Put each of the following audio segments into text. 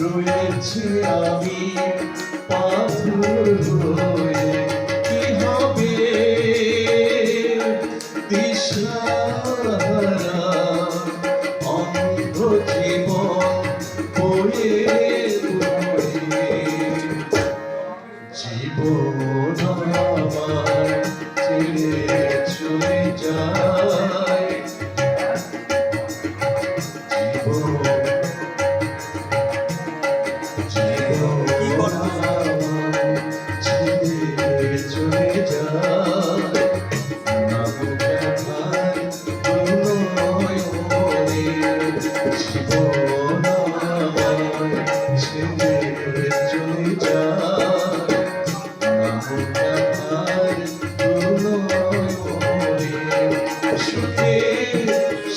রয়েছে আমি পাথর হয়ে কি হবে দিশাহারা অন্ধ জীবন বয়ে জীবন আমার ছেড়ে চলে যায়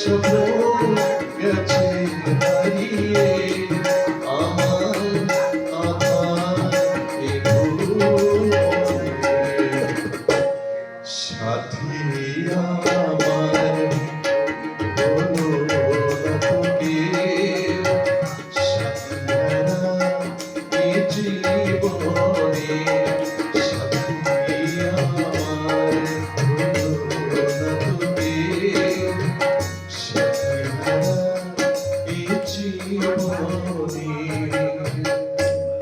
sofrer. 有活。